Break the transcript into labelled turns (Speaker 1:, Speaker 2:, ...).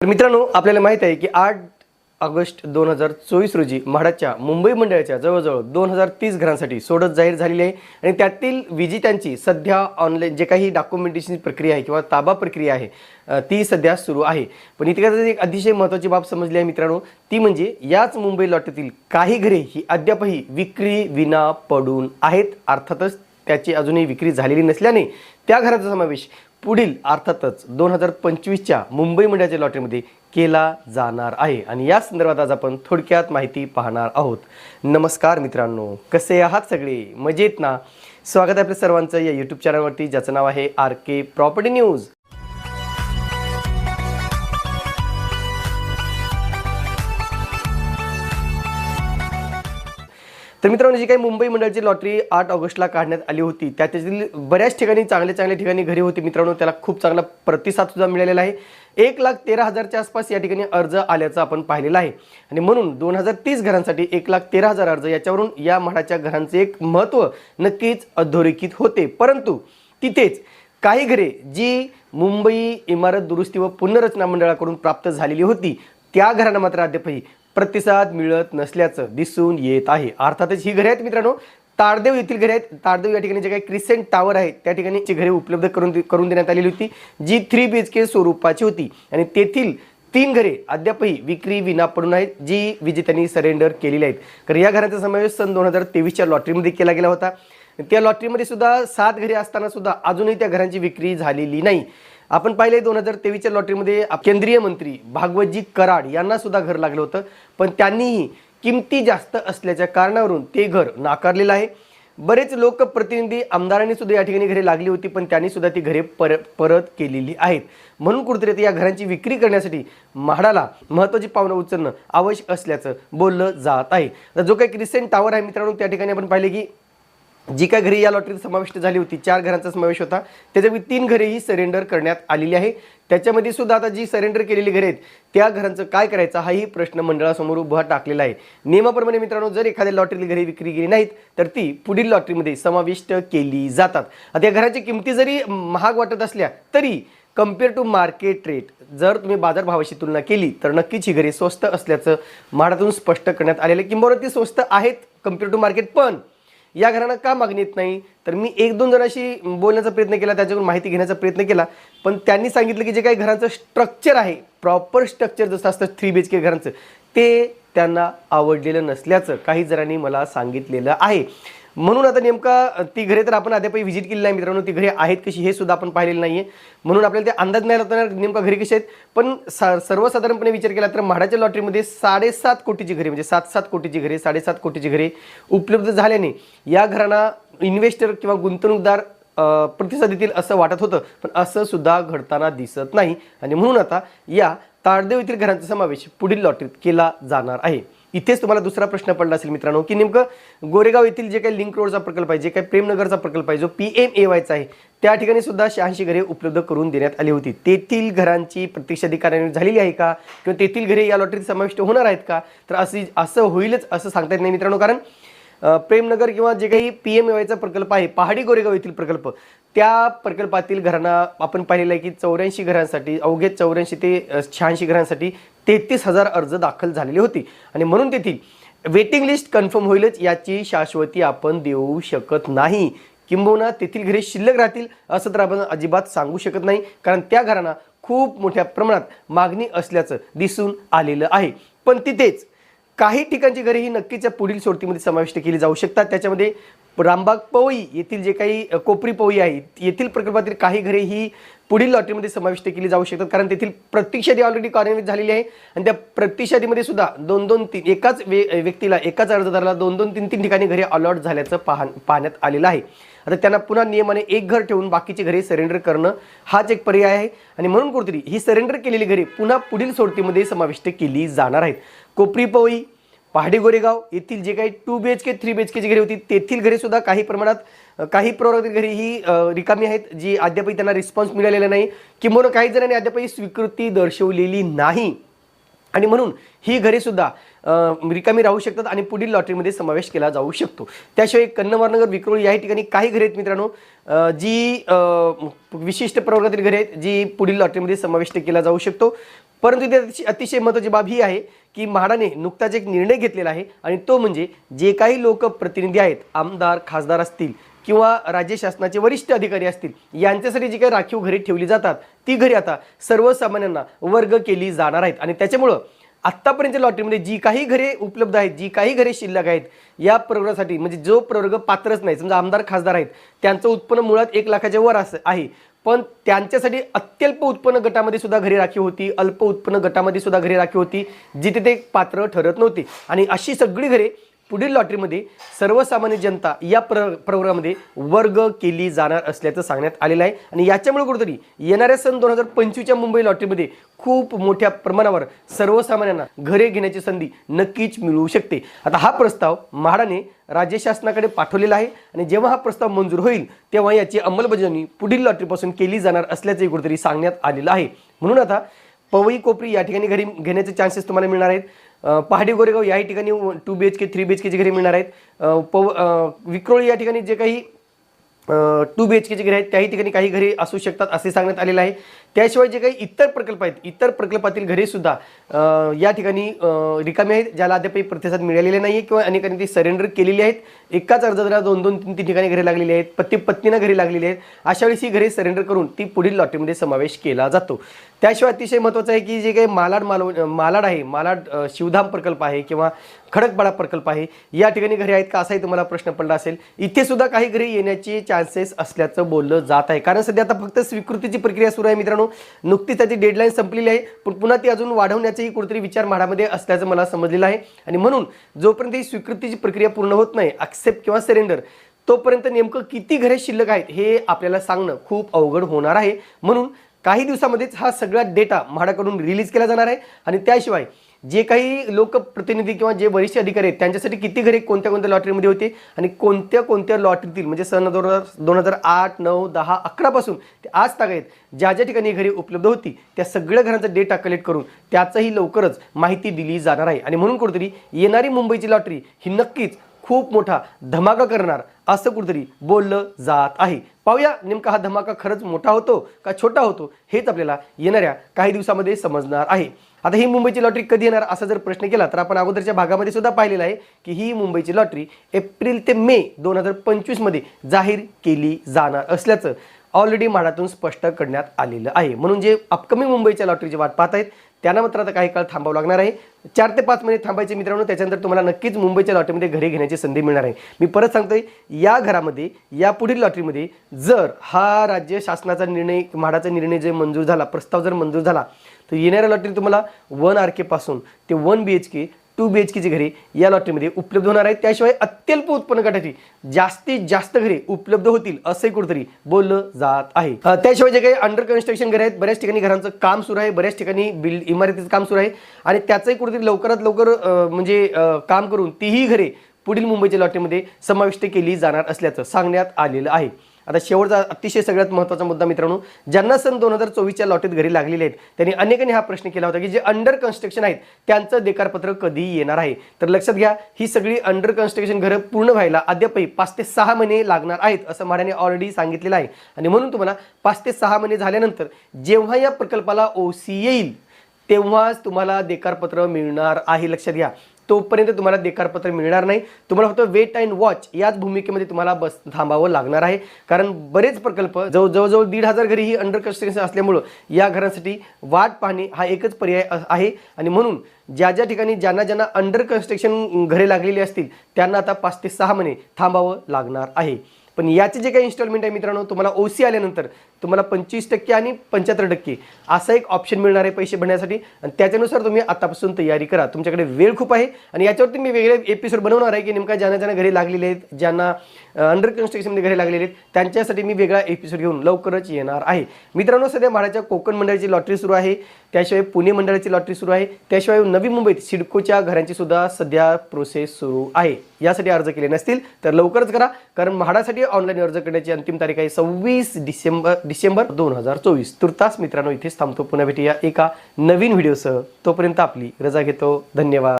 Speaker 1: तर मित्रांनो आपल्याला माहीत आहे की आठ ऑगस्ट दोन हजार चोवीस रोजी म्हाडाच्या मुंबई मंडळाच्या जवळजवळ दोन हजार तीस घरांसाठी सोडत जाहीर झालेली आहे. आणि त्यातील विजेत्यांची सध्या ऑनलाईन जे काही डॉक्युमेंटेशन प्रक्रिया आहे किंवा ताबा प्रक्रिया आहे ती सध्या सुरू आहे. पण इतक्यातच एक अतिशय महत्त्वाची बाब समजली आहे मित्रांनो ती म्हणजे याच मुंबई लॉटरीतील काही घरे ही अद्यापही विक्री विना पडून आहेत. अर्थातच त्याची अजूनही विक्री झालेली नसल्याने त्या घराचा समावेश पुढील अर्थातच दोन हजार पंचवीसच्या मुंबई मंडळाच्या लॉटरीमध्ये केला जाणार आहे. आणि या संदर्भात आज आपण थोडक्यात माहिती पाहणार आहोत. नमस्कार मित्रांनो कसे आहात सगळे? मजेत ना? स्वागत आहे आपल्या सर्वांचं या यूट्यूब चॅनलवरती ज्याचं नाव आहे आर के प्रॉपर्टी न्यूज. तर मित्रांनो जी काही मुंबई मंडळाची लॉटरी आठ ऑगस्टला काढण्यात आली होती त्या त्यातील बऱ्याच ठिकाणी चांगल्या चांगल्या ठिकाणी घरे होती. मित्रांनो त्याला खूप चांगला प्रतिसाद सुद्धा मिळालेला आहे. एक लाख तेरा हजारच्या आसपास या ठिकाणी अर्ज आल्याचं आपण पाहिलेलं आहे. आणि म्हणून दोन हजार तीस घरांसाठी एक लाख तेरा हजार अर्ज याच्यावरून या म्हाडाच्या घरांचे एक महत्त्व नक्कीच अधोरेखित होते. परंतु तिथेच काही घरे जी मुंबई इमारत दुरुस्ती व पुनर्रचना मंडळाकडून प्राप्त झालेली होती त्या घरांना मात्र अद्यापही प्रतिसाद मिळत नसल्याचं दिसून येत आहे. अर्थातच ही घरे आहेत मित्रांनो. तारदेव येथील घरे आहेत. तारदेव या ठिकाणी जे काही क्रिसेंट टावर आहे त्या ठिकाणी घरे उपलब्ध करून करून देण्यात आलेली होती जी थ्री बी एच के स्वरूपाची होती. आणि तेथील तीन घरे अद्यापही विक्री विना पडून आहेत जी विजेत्यांनी सरेंडर केलेली आहेत. तर या घरांचा समावेश सन दोन हजार तेवीसच्या लॉटरीमध्ये केला गेला होता. त्या लॉटरीमध्ये सुद्धा सात घरे असताना सुद्धा अजूनही त्या घरांची विक्री झालेली नाही. आपण पाहिले दोन हजार तेवीसच्या लॉटरीमध्ये केंद्रीय मंत्री भागवतजी कराड यांना सुद्धा घर लागलं होतं. पण त्यांनीही किमती जास्त असल्याच्या कारणावरून ते घर नाकारलेलं आहे. बरेच लोकप्रतिनिधी आमदारांनी सुद्धा या ठिकाणी घरे लागली होती पण त्यांनी सुद्धा ती घरे पर परत केलेली आहेत. म्हणून कुठेतरी या घरांची विक्री करण्यासाठी म्हाडाला महत्त्वाची पावलं उचलणं आवश्यक असल्याचं बोललं जात आहे. तर जो काही क्रिसेंट टावर आहे मित्रांनो त्या ठिकाणी आपण पाहिले की जी काय घरे या लॉटरीत समाविष्ट झाली होती चार घरांचा समावेश होता. त्याच्यापैकी तीन घरे ही सरेंडर करण्यात आलेली आहे. त्याच्यामध्ये सुद्धा आता जी सरेंडर केलेली घरे आहेत त्या घरांचं काय करायचं हाही प्रश्न मंडळासमोर उभा टाकलेला आहे. नियमाप्रमाणे मित्रांनो जर एखाद्या लॉटरीतली घरे विक्री गेली नाहीत तर ती पुढील लॉटरीमध्ये समाविष्ट केली जातात. आता या घराच्या किमती जरी महाग वाटत असल्या तरी कंपेअर टू मार्केट रेट जर तुम्ही बाजारभावाशी तुलना केली तर नक्कीच ही घरे स्वस्त असल्याचं म्हाडातून स्पष्ट करण्यात आलेलं आहे. किंबहुना ती स्वस्त आहेत कंपेअर टू मार्केट पण. या घरांना का मागणी येत नाही? तर मी एक दोन जणांशी बोलण्याचा प्रयत्न केला त्याच्याकडून माहिती घेण्याचा प्रयत्न केला. पण त्यांनी सांगितलं की जे काही घरांचं स्ट्रक्चर आहे प्रॉपर स्ट्रक्चर जसं असतं थ्री बी एच के घरांचं ते त्यांना आवडलेलं नसल्याचं काही जणांनी मला सांगितलेलं आहे. म्हणून आता नेमका ती घरे तर आपण अद्यापही व्हिजिट केली नाही मित्रांनो. ती घरे आहेत कशी हे सुद्धा आपण पाहिलेलं नाहीये. म्हणून आपल्याला ते अंदाज नाही लागतो नेमका घरी कशी आहेत. पण सा सर्वसाधारणपणे विचार केला तर म्हाडाच्या लॉटरीमध्ये साडेसात कोटीची घरे म्हणजे सात सात कोटीची घरे साडेसात कोटीची घरे उपलब्ध झाल्याने या घरांना इन्व्हेस्टर किंवा गुंतवणूकदार प्रतिसाद देतील असं वाटत होतं. पण असं सुद्धा घडताना दिसत नाही. आणि म्हणून आता या ताडदेव येथील घरांचा समावेश पुढील लॉटरीत केला जाणार आहे. इथेच तुम्हाला दुसरा प्रश्न पडला असेल मित्रांनो की नेमकं गोरेगाव येथील जे काही लिंक रोडचा प्रकल्प आहे जे काही प्रेमनगरचा प्रकल्प आहे जो पी एम ए वायचा आहे त्या ठिकाणी सुद्धा शहाऐंशी घरे उपलब्ध करून देण्यात आली होती. तेथील घरांची प्रत्यक्षाधी कार्यान्वित झालेली आहे का? किंवा तेथील घरे या लॉटरीत समाविष्ट होणार आहेत का? तर अशी असं होईलच असं सांगता येत नाही मित्रांनो कारण प्रेमनगर किंवा जे काही पी एम एवायचा प्रकल्प आहे पहाडी गोरेगाव येथील प्रकल्प त्या प्रकल्पातील घरांना आपण पाहिलेलं आहे की चौऱ्याऐंशी घरांसाठी अवघे चौऱ्याऐंशी ते शहाऐंशी घरांसाठी तेहतीस हजार अर्ज दाखल झालेले होते. आणि म्हणून तेथील वेटिंग लिस्ट कन्फर्म होईलच याची शाश्वती आपण देऊ शकत नाही. किंबहुना तेथील घरे शिल्लक राहतील असं तर आपण अजिबात सांगू शकत नाही कारण त्या घरांना खूप मोठ्या प्रमाणात मागणी असल्याचं दिसून आलेलं आहे. पण तिथेच काही ठिकाणची घरे ही नक्कीच या पुढील सोडतीमध्ये समाविष्ट केली जाऊ शकतात. त्याच्यामध्ये रामबाग पवई येथील जे काही कोपरी पवई आहे येथील प्रकल्पातील काही घरे ही पुढील लॉटरीमध्ये समाविष्ट केली जाऊ शकतात. कारण तेथील प्रतिक्षादी ऑलरेडी कार्यान्वित झालेली आहे आणि त्या प्रतिक्षादीमध्ये सुद्धा दोन दोन तीन एकाच वे व्यक्तीला एकाच अर्जदाराला दोन दोन तीन तीन ठिकाणी घरे अलॉट झाल्याचं पाहण पाहण्यात आलेलं आहे. आता त्यांना पुन्हा नियमाने एक घर ठेवून बाकीची घरे सरेंडर करणं हाच एक पर्याय आहे. आणि म्हणून कुठेतरी ही सरेंडर केलेली घरे पुन्हा पुढील सोडतीमध्ये समाविष्ट केली जाणार आहेत. कोपरी पवई पहाडी गोरेगाव येथील जे काही two B H K three B H केची घरे होती तेथील घरे सुद्धा काही प्रमाणात काही प्रवर्गातील घरे ही रिकामी आहेत जी अद्यापही त्यांना रिस्पॉन्स मिळालेला नाही. किंवा काही जणांनी अद्यापही स्वीकृती दर्शवलेली नाही. आणि म्हणून ही घरे सुद्धा रिकामी राहू शकतात आणि पुढील लॉटरीमध्ये समावेश केला जाऊ शकतो. त्याशिवाय कन्नवरनगर विक्रोळी या ठिकाणी काही घरे आहेत मित्रांनो जी विशिष्ट प्रवर्गातील घरे आहेत जी पुढील लॉटरीमध्ये समाविष्ट केला जाऊ शकतो. परंतु इथे अतिशय- अतिशय महत्त्वाची बाब ही आहे की म्हाडाने नुकताच एक निर्णय घेतलेला आहे आणि तो म्हणजे जे काही लोकप्रतिनिधी आहेत आमदार खासदार असतील किंवा राज्य शासनाचे वरिष्ठ अधिकारी असतील यांच्यासाठी जी काही राखीव घरे ठेवली जातात ती घरी आता सर्वसामान्यांना वर्ग केली जाणार आहेत. आणि त्याच्यामुळं आत्तापर्यंत लॉटरीमध्ये जी काही घरे उपलब्ध आहेत जी काही घरे शिल्लक आहेत या प्रवर्गासाठी म्हणजे जो प्रवर्ग पात्रच नाही समजा आमदार खासदार आहेत त्यांचं उत्पन्न मुळात एक लाखाच्या वर असं आहे. पण त्यांच्यासाठी अत्यल्प उत्पन्न गटामध्ये सुद्धा घरी राखीव होती अल्प उत्पन्न गटामध्ये सुद्धा घरी राखीव होती जिथे ते पात्र ठरत नव्हती. आणि अशी सगळी घरे पुढील लॉटरीमध्ये सर्वसामान्य जनता या प्र प्रवर्गामध्ये वर्ग केली जाणार असल्याचं सांगण्यात आलेलं आहे. आणि याच्यामुळे कुठेतरी येणाऱ्या सन दोन हजार पंचवीसच्या मुंबई लॉटरीमध्ये खूप मोठ्या प्रमाणावर सर्वसामान्यांना घरे घेण्याची संधी नक्कीच मिळू शकते. आता हा प्रस्ताव म्हाडाने राज्य शासनाकडे पाठवलेला आहे. आणि जेव्हा हा प्रस्ताव मंजूर होईल तेव्हा याची अंमलबजावणी पुढील लॉटरीपासून केली जाणार असल्याचंही कुठेतरी सांगण्यात आलेलं आहे. म्हणून आता पवई कोपरी या ठिकाणी घरी घेण्याचे चान्सेस तुम्हाला मिळणार आहेत. पहाडी गोरेगाव याही ठिकाणी two B H K three B H केची घरे मिळणार आहेत. पव विक्रोळी या ठिकाणी जे काही टू बी एच केची घरे आहेत त्याही ठिकाणी काही घरे असू शकतात असे सांगण्यात आलेलं आहे. त्याशिवाय जे काही इतर प्रकल्प आहेत इतर प्रकल्पातील घरेसुद्धा या ठिकाणी अ, रिकामी आहेत ज्याला अद्यापही प्रतिसाद मिळालेले नाही आहे किंवा अनेकांनी ती सरेंडर केलेली आहेत. एकाच अर्जदाराला दोन दोन तीन तीन ठिकाणी घरे लागलेली आहेत पती पत्नीनं घरी लागलेली आहेत. अशा वेळेस ही घरे सरेंडर करून ती पुढील लॉटरीमध्ये समावेश केला जातो. त्याशिवाय अतिशय महत्त्वाचं आहे की जे काही मालाड मालव मालाड आहे मालाड शिवधाम प्रकल्प आहे किंवा खडकपाडा प्रकल्प आहे. या ठिकाणी घरे आहेत का असाही तुम्हाला प्रश्न पडला असेल. इथे सुद्धा काही घरे येण्याचे चान्सेस असल्याचं बोललं जात आहे. कारण सध्या आता फक्त स्वीकृतीची प्रक्रिया सुरू आहे मित्रांनो. नुकतीच त्याची डेडलाईन संपलेली आहे. पण पुन्हा ती अजून वाढवण्याचाही कुठेतरी विचार म्हाडामध्ये असल्याचं मला समजलेलं आहे. आणि म्हणून जोपर्यंत ही स्वीकृतीची प्रक्रिया पूर्ण होत नाही ॲक्सेप्ट किंवा सरेंडर तोपर्यंत नेमकं किती घरे शिल्लक आहेत हे आपल्याला सांगणं खूप अवघड होणार आहे. म्हणून काही दिवसामध्येच हा सगळा डेटा म्हाडाकडून रिलीज केला जाणार आहे. आणि त्याशिवाय जे काही लोकप्रतिनिधी किंवा जे वरिष्ठ अधिकारी आहेत त्यांच्यासाठी किती घरे कोणत्या कोणत्या लॉटरीमध्ये होते आणि कोणत्या कोणत्या लॉटरीतील म्हणजे सन दोन हजार दोन हजार आठ नऊ दहा अकरापासून ते आज तागायत ज्या ज्या ठिकाणी घरे उपलब्ध होती त्या सगळ्या घरांचा डेटा कलेक्ट करून त्याचंही लवकरच माहिती दिली जाणार आहे. आणि म्हणून कुठेतरी येणारी मुंबईची लॉटरी ही नक्कीच खूप मोठा धमाका करणार असं कुठेतरी बोललं जात आहे. पाहूया नेमका हा धमाका खरंच मोठा होतो का छोटा होतो हेच आपल्याला येणाऱ्या काही दिवसामध्ये समजणार आहे. आता ही मुंबईची लॉटरी कधी येणार असा जर प्रश्न केला तर आपण अगोदरच्या भागामध्ये सुद्धा पाहिलेलं आहे की ही मुंबईची लॉटरी एप्रिल ते मे दोन हजार पंचवीसमध्ये जाहीर केली जाणार असल्याचं ऑलरेडी म्हाडातून स्पष्ट करण्यात आलेलं आहे. म्हणून जे अपकमिंग मुंबईच्या लॉटरीची वाट पाहत आहेत त्यांना मात्र आता काही काळ थांबावं लागणार आहे. चार ते पाच महिने थांबायचे मित्रांनो त्याच्यानंतर तुम्हाला नक्कीच मुंबईच्या लॉटरीमध्ये घरे घेण्याची संधी मिळणार आहे. मी परत सांगतोय या घरामध्ये या पुढील लॉटरीमध्ये जर हा राज्य शासनाचा निर्णय म्हाडाचा निर्णय जे मंजूर झाला प्रस्ताव जर मंजूर झाला तर येणाऱ्या लॉटरी तुम्हाला वन आर केपासून ते one B H K two B H केची घरे या लॉटरीमध्ये उपलब्ध होणार आहेत. त्याशिवाय अत्यल्प उत्पन्न गटाची जास्तीत जास्त घरे उपलब्ध होतील असंही कुठेतरी बोललं जात आहे. त्याशिवाय जे काही अंडर कन्स्ट्रक्शन घरे आहेत बऱ्याच ठिकाणी घरांचं काम सुरू आहे बऱ्याच ठिकाणी बिल्ड इमारतीचं काम सुरू आहे. आणि त्याचंही कुठेतरी लवकरात लवकर म्हणजे काम करून तीही घरे पुढील मुंबईच्या लॉटरीमध्ये समाविष्ट केली जाणार असल्याचं सांगण्यात आलेलं आहे. आता शेवटचा अतिशय सगळ्यात महत्त्वाचा मुद्दा मित्रांनो ज्यांना सन दोन हजार चोवीसच्या लॉटीत घरी लागलेले आहेत त्यांनी अनेकांनी हा प्रश्न केला होता की जे अंडर कन्स्ट्रक्शन आहेत त्यांचं देकारपत्र कधी येणार आहे. तर लक्षात घ्या ही सगळी अंडर कन्स्ट्रक्शन घरं पूर्ण व्हायला अद्यापही पाच ते सहा महिने लागणार आहेत असं म्हाड्याने ऑलरेडी सांगितलेलं आहे. आणि म्हणून तुम्हाला पाच ते सहा महिने झाल्यानंतर जेव्हा या प्रकल्पाला ओ सी येईल तेव्हाच तुम्हाला देकारपत्र मिळणार आहे. लक्षात घ्या तोपर्यंत तुम्हाला देकारपत्र मिळणार नाही. तुम्हाला फक्त वेट अँड वॉच याच भूमिकेमध्ये तुम्हाला बस थांबावं लागणार आहे. कारण बरेच प्रकल्प जवळ जवळजवळ दीड हजार घरी ही अंडर कन्स्ट्रक्शन असल्यामुळं या घरांसाठी वाट पाहणे हा एकच पर्याय आहे. आणि म्हणून ज्या ज्या ठिकाणी ज्यांना ज्यांना अंडर कन्स्ट्रक्शन घरे लागलेली असतील त्यांना आता पाच ते सहा महिने थांबावं लागणार आहे. पण याचे जे काही इन्स्टॉलमेंट आहे मित्रांनो तुम्हाला ओ सी आल्यानंतर तुम्हाला पंचवीस टक्के आणि पंच्याहत्तर टक्के असा एक ऑप्शन मिळणार आहे पैसे भरण्यासाठी. आणि त्याच्यानुसार तुम्ही आतापासून तयारी करा. तुमच्याकडे वेळ खूप आहे आणि याच्यावरती मी वेगळे एपिसोड बनवणार आहे की नेमका ज्यांना ज्यांना घरी लागलेले आहेत ज्यांना अंडर कन्स्ट्रक्शनमध्ये घरी लागलेले आहेत त्यांच्यासाठी मी वेगळा एपिसोड घेऊन लवकरच येणार आहे. मित्रांनो सध्या म्हाडाच्या कोकण मंडळाची लॉटरी सुरू आहे. त्याशिवाय पुणे मंडळाची लॉटरी सुरू आहे. त्याशिवाय नवी मुंबईत सिडकोच्या घरांची सुद्धा सध्या प्रोसेस सुरू आहे. यासाठी अर्ज केले नसतील तर लवकरच करा. कारण म्हाडासाठी ऑनलाईन अर्ज करण्याची अंतिम तारीख आहे सव्वीस डिसेंबर डिसेंबर दोन हजार चोवीस. तुर्तास मित्रांनो इथेच थांबतो पुन्हा भेटूया एका नवीन व्हिडिओसह. तोपर्यंत आपली रजा घेतो. धन्यवाद.